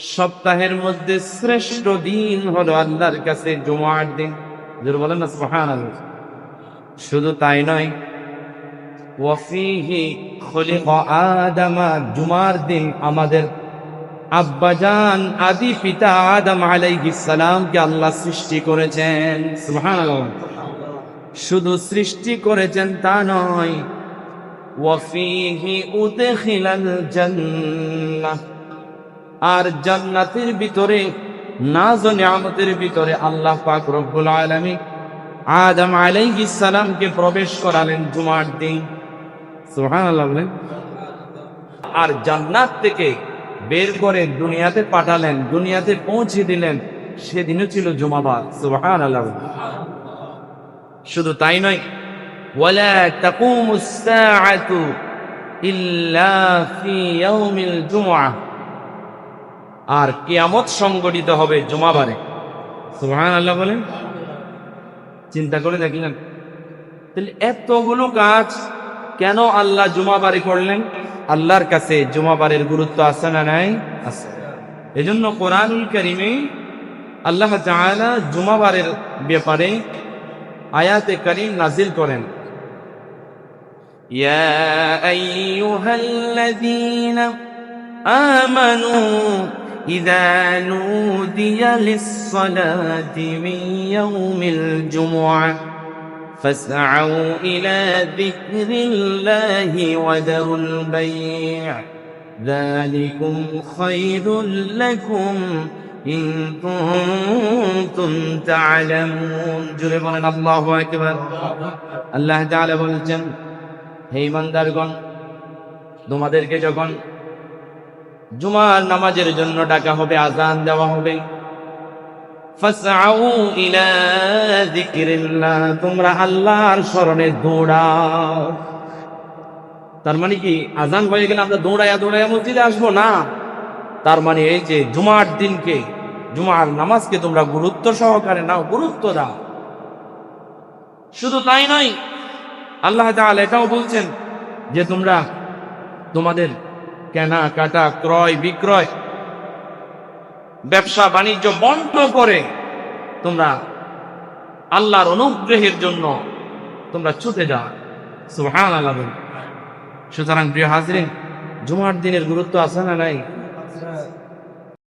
সপ্তাহের মধ্যে শ্রেষ্ঠ দিন হলো আল্লাহর কাছে জুমার দিন। জোর বলেন না, সুবহানাল্লাহ। শুধু তাই নয় ওয়াফিহি খলিক আদামা, জুমার দিন আমাদের আব্বাজান, আদি পিতা আদম আলাইহিস সালামকে আল্লাহ সৃষ্টি করেছেন। সুবহানাল্লাহ। শুধু সৃষ্টি করেছেন তা নয় ওয়াফিহি উদখিলাল জান্নাহ। আর জান্নাতের ভিতরে নাজ নিয়ামতের ভিতরে আল্লাহ পাক রব্বুল আলামিন আদম আলাইহিস সালামকে প্রবেশ করালেন জুমার দিন। আর জান্নাত থেকে বের করে দুনিয়াতে পাঠালেন, দুনিয়াতে পৌঁছে দিলেন, সেদিনও ছিল জুমাবার। সুবহানাল্লাহ। বলেন। শুধু তাই নয়, ওয়ালা আর কেয়ামত সংগঠিত হবে জমাবারে। সুহান আল্লাহ বলেন। চিন্তা করে দেখলেন। তাহলে এতগুলো কাজ কেন আল্লাহ জুমাবারে করলেন? আল্লাহর কাছে জুমাবারের গুরুত্ব আছে না নাই? আছে। জন্য কোরআনুল করিমে আল্লাহ তাআলা জুমাবারের ব্যাপারে আয়াতে করিম নাজিল করেন। ইয়া আমানু إذا نودي للصلاة من يوم الجمعة فاسعوا إلى ذكر الله وذروا البيع ذلكم خير لكم إن كنتم تعلمون جربنا الله أكبر الله تعالى বলছেন হে ইমানদারগণ তোমাদেরকে যখন জুমার নামাজের জন্য ডাকা হবে আজান দেওয়া হবে। তোমরা আল্লাহর স্মরণে দৌড়াও। তার মানে কি আজান হয়ে গেলে আমরা দৌড়াইয়া দৌড়াইয়া মসজিদে আসব? না। তার মানে এই যে জুমার দিনকে, জুমার নামাজকে তোমরা গুরুত্ব সহকারে নাও, গুরুত্ব দাও। শুধু তাই নয়, আল্লাহ এটাও বলছেন যে তোমরা তোমাদের কেনা, কাটা, ক্রয়, বিক্রয়, ব্যবসা, বাণিজ্য বন্ধ করে তোমরা আল্লাহর অনুগ্রহের জন্য তোমরা ছুটে যাও। সুহান সুতরাং প্রিয় হাজরিন, জুমার দিনের গুরুত্ব আছে না নাই?